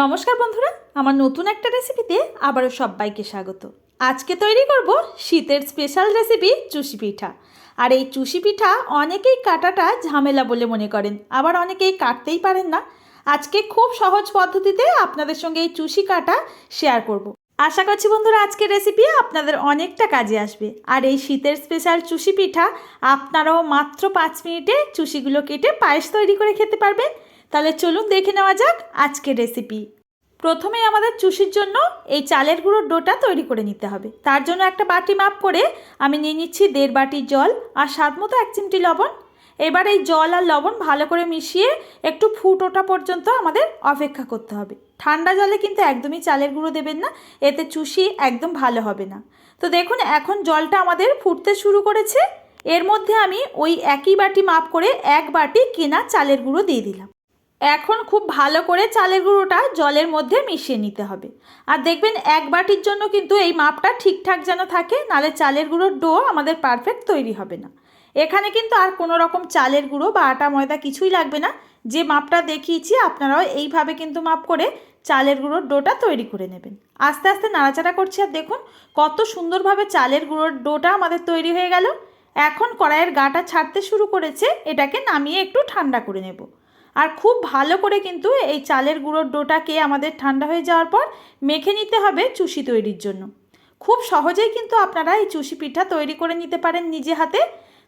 নমস্কার বন্ধুরা, আমার নতুন একটা রেসিপিতে আবারও সবাইকে স্বাগত। আজকে তৈরি করব শীতের স্পেশাল রেসিপি চুষি পিঠা। আর এই চুষি পিঠা অনেকেই কাটাটা ঝামেলা বলে মনে করেন, আবার অনেকেই কাটতেই পারেন না। আজকে খুব সহজ পদ্ধতিতে আপনাদের সঙ্গে এই চুষি কাটা শেয়ার করব। আশা করছি বন্ধুরা, আজকের রেসিপি আপনাদের অনেকটা কাজে আসবে। আর এই শীতের স্পেশাল চুষি পিঠা আপনারাও মাত্র পাঁচ মিনিটে চুষিগুলো কেটে পায়েস তৈরি করে খেতে পারবেন। তাহলে চলুন দেখে নেওয়া যাক আজকের রেসিপি প্রথমে আমাদের চুষির জন্য এই চালের গুঁড়োর ডোটা তৈরি করে নিতে হবে। তার জন্য একটা বাটি মাপ করে আমি নিয়ে নিচ্ছি দেড় বাটি জল আর স্বাদ মতো এক চিমটি লবণ। এবার এই জল আর লবণ ভালো করে মিশিয়ে একটু ফুট পর্যন্ত আমাদের অপেক্ষা করতে হবে। ঠান্ডা জলে কিন্তু একদমই চালের গুঁড়ো দেবেন না, এতে চুষি একদম ভালো হবে না। তো দেখুন, এখন জলটা আমাদের ফুটতে শুরু করেছে। এর মধ্যে আমি ওই একই বাটি মাপ করে এক বাটি কেনা চালের গুঁড়ো দিয়ে দিলাম। এখন খুব ভালো করে চালের গুঁড়োটা জলের মধ্যে মিশিয়ে নিতে হবে। আর দেখবেন এক বাটির জন্য কিন্তু এই মাপটা ঠিকঠাক যেন থাকে, নালে চালের গুঁড়োর ডো আমাদের পারফেক্ট তৈরি হবে না। এখানে কিন্তু আর কোনো রকম চালের গুঁড়ো বা আটা, ময়দা কিছুই লাগবে না। যে মাপটা দেখিয়েছি, আপনারাও এইভাবে কিন্তু মাপ করে চালের গুঁড়োর ডোটা তৈরি করে নেবেন। আস্তে আস্তে নাড়াচাড়া করছি আর দেখুন কত সুন্দরভাবে চালের গুঁড়োর ডোটা আমাদের তৈরি হয়ে গেল। এখন কড়াইয়ের গাটা ছাড়তে শুরু করেছে, এটাকে নামিয়ে একটু ঠান্ডা করে নেব। আর খুব ভালো করে কিন্তু এই চালের গুঁড়োর ডোটাকে আমাদের ঠান্ডা হয়ে যাওয়ার পর মেখে নিতে হবে চুষি তৈরির জন্য। খুব সহজেই কিন্তু আপনারা এই চুষি পিঠা তৈরি করে নিতে পারেন নিজে হাতে।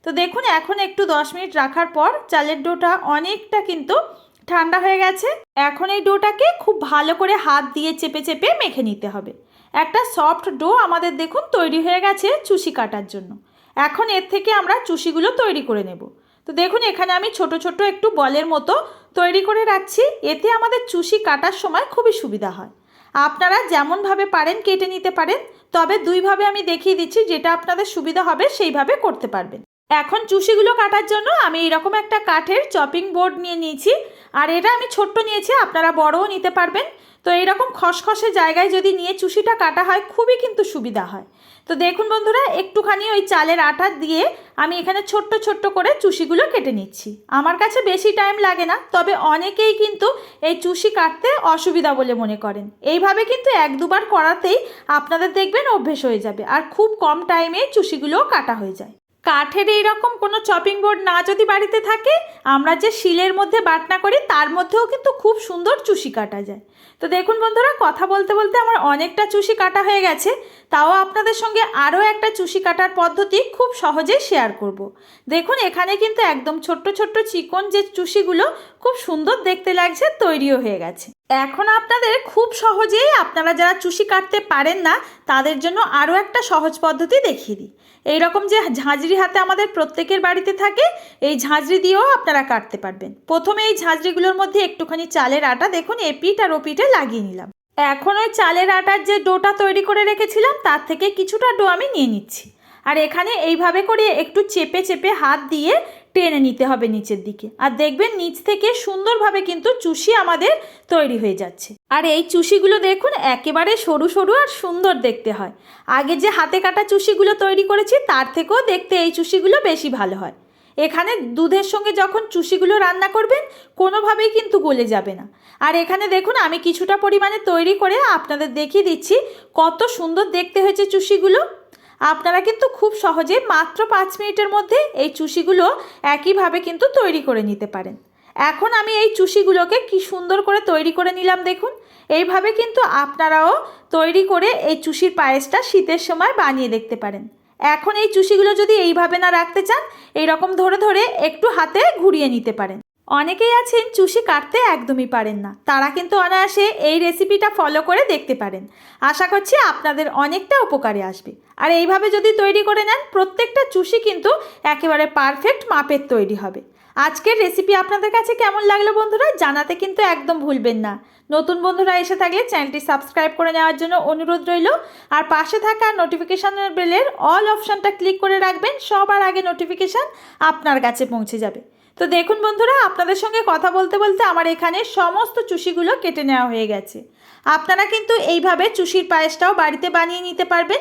তো দেখুন, এখন একটু দশ মিনিট রাখার পর চালের ডোটা অনেকটা কিন্তু ঠান্ডা হয়ে গেছে। এখন এই ডোটাকে খুব ভালো করে হাত দিয়ে চেপে চেপে মেখে নিতে হবে। একটা সফট ডো আমাদের দেখুন তৈরি হয়ে গেছে চুষি কাটার জন্য। এখন এর থেকে আমরা চুষিগুলো তৈরি করে নেব। তো দেখুন, এখানে আমি ছোট ছোট একটু বলের মতো তৈরি করে রাখছি। এতে আমাদের চুষি কাটার সময় খুবই সুবিধা হয়। আপনারা যেমনভাবে পারেন কেটে নিতে পারেন, তবে দুইভাবে আমি দেখিয়ে দিচ্ছি, যেটা আপনাদের সুবিধা হবে সেইভাবে করতে পারবেন। এখন চুষিগুলো কাটার জন্য আমি এরকম একটা কাঠের চপিং বোর্ড নিয়ে নিয়েছি, আর এটা আমি ছোট্ট নিয়েছি, আপনারা বড়ও নিতে পারবেন। তো এইরকম খসখসে জায়গায় যদি নিয়ে চুষিটা কাটা হয়, খুবই কিন্তু সুবিধা হয়। তো দেখুন বন্ধুরা, একটুখানি ওই চালের আটা দিয়ে আমি এখানে ছোট্ট ছোট্ট করে চুষিগুলো কেটে নিচ্ছি। আমার কাছে বেশি টাইম লাগে না, তবে অনেকেই কিন্তু এই চুষি কাটতে অসুবিধা বলে মনে করেন। এইভাবে কিন্তু এক দুবার করাতেই আপনাদের দেখবেন অভ্যেস হয়ে যাবে, আর খুব কম টাইমে চুষিগুলোও কাটা হয়ে যায়। কাঠের এইরকম কোনো চপিং বোর্ড না যদি বাড়িতে থাকে, আমরা যে শিলের মধ্যে বাটনা করি, তার মধ্যেও কিন্তু খুব সুন্দর চুষি কাটা যায়। তো দেখুন বন্ধুরা, কথা বলতে বলতে আমার অনেকটা চুষি কাটা হয়ে গেছে। তাও আপনাদের সঙ্গে আরও একটা চুষি কাটার পদ্ধতি খুব সহজেই শেয়ার করব। দেখুন, এখানে কিন্তু একদম ছোট্ট ছোট্ট চিকন যে চুষিগুলো খুব সুন্দর দেখতে লাগছে, তৈরিও হয়ে গেছে। এখন আপনাদের খুব সহজেই আপনারা যারা চুষি কাটতে পারেন না, তাদের জন্য আরও একটা সহজ পদ্ধতি দেখিয়ে দিই। এই রকম যে ঝাঁঝরি হাতে আমাদের প্রত্যেকের বাড়িতে থাকে, এই ঝাঁঝরি দিয়েও আপনারা কাটতে পারবেন। প্রথমে এই ঝাঁঝরিগুলোর মধ্যে একটুখানি চালের আটা, দেখুন এপিট আর ওপিটে লাগিয়ে নিলাম। এখন ওই চালের আটার যে ডোটা তৈরি করে রেখেছিলাম, তার থেকে কিছুটা ডো আমি নিয়ে নিচ্ছি। আর এখানে এইভাবে করে একটু চেপে চেপে হাত দিয়ে টেনে নিতে হবে নিচের দিকে। আর দেখবেন নিচ থেকে সুন্দরভাবে কিন্তু চুষি আমাদের তৈরি হয়ে যাচ্ছে। আর এই চুষিগুলো দেখুন, একেবারে সরু সরু আর সুন্দর দেখতে হয়। আগে যে হাতে কাটা চুষিগুলো তৈরি করেছি, তার থেকেও দেখতে এই চুষিগুলো বেশি ভালো হয়। এখানে দুধের সঙ্গে যখন চুষিগুলো রান্না করবেন, কোনোভাবেই কিন্তু গলে যাবে না। আর এখানে দেখুন, আমি কিছুটা পরিমাণে তৈরি করে আপনাদের দেখিয়ে দিচ্ছি কত সুন্দর দেখতে হয়েছে চুষিগুলো। আপনারা কিন্তু খুব সহজে মাত্র পাঁচ মিনিটের মধ্যে এই চুষিগুলো একইভাবে কিন্তু তৈরি করে নিতে পারেন। এখন আমি এই চুষিগুলোকে কি সুন্দর করে তৈরি করে নিলাম দেখুন। এইভাবে কিন্তু আপনারাও তৈরি করে এই চুষির পায়েসটা শীতের সময় বানিয়ে দেখতে পারেন। এখন এই চুষিগুলো যদি এইভাবে না রাখতে চান এই রকম ধরে ধরে একটু হাতে ঘুরিয়ে নিতে পারেন। অনেকেই আছেন চুষি কাটতে একদমই পারেন না। তারা কিন্তু অনায়াসে এই রেসিপিটা ফলো করে দেখতে পারেন। আশা করছি আপনাদের অনেকটা উপকারে আসবে। আর এইভাবে যদি তৈরি করে নেন, প্রত্যেকটা চুষি কিন্তু একেবারে পারফেক্ট মাপের তৈরি হবে। আজকের রেসিপি আপনাদের কাছে কেমন লাগল বন্ধুরা, জানাতে কিন্তু একদম ভুলবেন না। নতুন বন্ধুরা এসে থাকলে চ্যানেলটি সাবস্ক্রাইব করে নেওয়ার জন্য অনুরোধ রইল। আর পাশে থাকা নোটিফিকেশানের বেলের অল অপশানটা ক্লিক করে রাখবেন, সবার আগে নোটিফিকেশান আপনার কাছে পৌঁছে যাবে। তো দেখুন বন্ধুরা, আপনাদের সঙ্গে কথা বলতে বলতে আমার এখানে সমস্ত চুষিগুলো কেটে নেওয়া হয়ে গেছে। আপনারা কিন্তু এইভাবে চুষির পায়েসটাও বাড়িতে বানিয়ে নিতে পারবেন।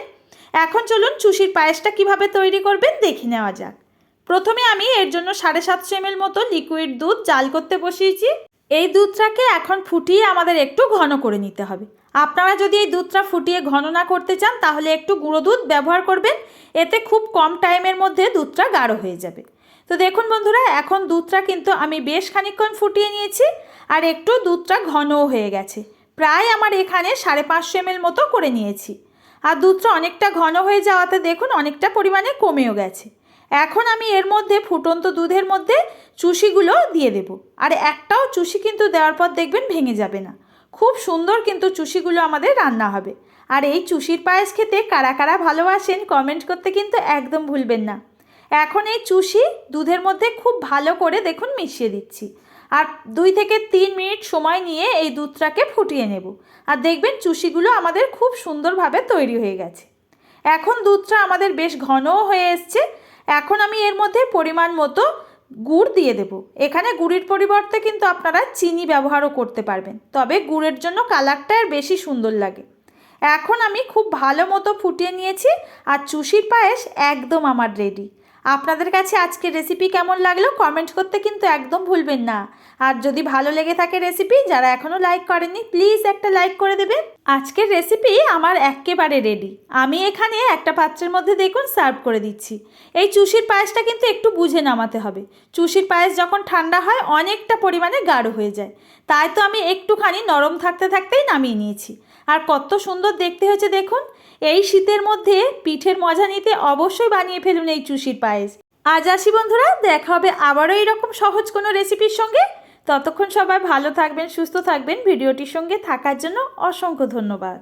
এখন চলুন চুষির পায়েসটা কীভাবে তৈরি করবেন দেখে নেওয়া যাক। প্রথমে আমি এর জন্য সাড়ে সাতশো এমএল মতো লিকুইড দুধ জাল করতে বসিয়েছি। এই দুধটাকে এখন ফুটিয়ে আমাদের একটু ঘন করে নিতে হবে। আপনারা যদি এই দুধটা ফুটিয়ে ঘন না করতে চান, তাহলে একটু গুঁড়ো দুধ ব্যবহার করবেন। এতে খুব কম টাইমের মধ্যে দুধটা গাঢ় হয়ে যাবে। তো দেখুন বন্ধুরা, এখন দুধটা কিন্তু আমি বেশ খানিকক্ষণ ফুটিয়ে নিয়েছি আর একটু দুধটা ঘনও হয়ে গেছে। প্রায় আমার এখানে সাড়ে পাঁচশো এমএল মতো করে নিয়েছি। আর দুধটা অনেকটা ঘন হয়ে যাওয়াতে দেখুন অনেকটা পরিমাণে কমেও গেছে। এখন আমি এর মধ্যে ফুটন্ত দুধের মধ্যে চুষিগুলো দিয়ে দেব। আর একটাও চুষি কিন্তু দেওয়ার পর দেখবেন ভেঙে যাবে না। খুব সুন্দর কিন্তু চুষিগুলো আমাদের রান্না হবে। আর এই চুষির পায়েস খেতে কারা কারা ভালোবাসেন কমেন্ট করতে কিন্তু একদম ভুলবেন না। এখন এই চুষি দুধের মধ্যে খুব ভালো করে দেখুন মিশিয়ে দিচ্ছি। আর দুই থেকে তিন মিনিট সময় নিয়ে এই দুধটাকে ফুটিয়ে নেব। আর দেখবেন চুষিগুলো আমাদের খুব সুন্দরভাবে তৈরি হয়ে গেছে। এখন দুধটা আমাদের বেশ ঘনও হয়ে এসছে। এখন আমি এর মধ্যে পরিমাণ মতো গুড় দিয়ে দেব। এখানে গুড়ের পরিবর্তে কিন্তু আপনারা চিনি ব্যবহারও করতে পারবেন। তবে গুড়ের জন্য কালারটা আর বেশি সুন্দর লাগে। এখন আমি খুব ভালো মতো ফুটিয়ে নিয়েছি। আর চুষির পায়েস একদম আমার রেডি আপনাদের কাছে আজকের রেসিপি কেমন লাগল কমেন্ট করতে কিন্তু একদম ভুলবেন না। আর যদি ভালো লেগে থাকে রেসিপি যারা এখনও লাইক করেনি প্লিজ একটা লাইক করে দেবেন। আজকের রেসিপি আমার একেবারে রেডি আমি এখানে একটা পাত্রের মধ্যে দেখুন সার্ভ করে দিচ্ছি। এই চুষির পায়েসটা কিন্তু একটু বুঝে নামাতে হবে। চুষির পায়েস যখন ঠান্ডা হয়, অনেকটা পরিমাণে গাঢ় হয়ে যায়। তাই তো আমি একটুখানি নরম থাকতে থাকতেই নামিয়ে নিয়েছি। আর কত সুন্দর দেখতে হয়েছে দেখুন এই শীতের মধ্যে পিঠের মজা নিতে অবশ্যই বানিয়ে ফেলুন এই চুষির পায়েস। আজ আসি বন্ধুরা, দেখা হবে আবারও এইরকম সহজ কোনো রেসিপির সঙ্গে। ততক্ষণ সবাই ভালো থাকবেন, সুস্থ থাকবেন। ভিডিওটির সঙ্গে থাকার জন্য অসংখ্য ধন্যবাদ।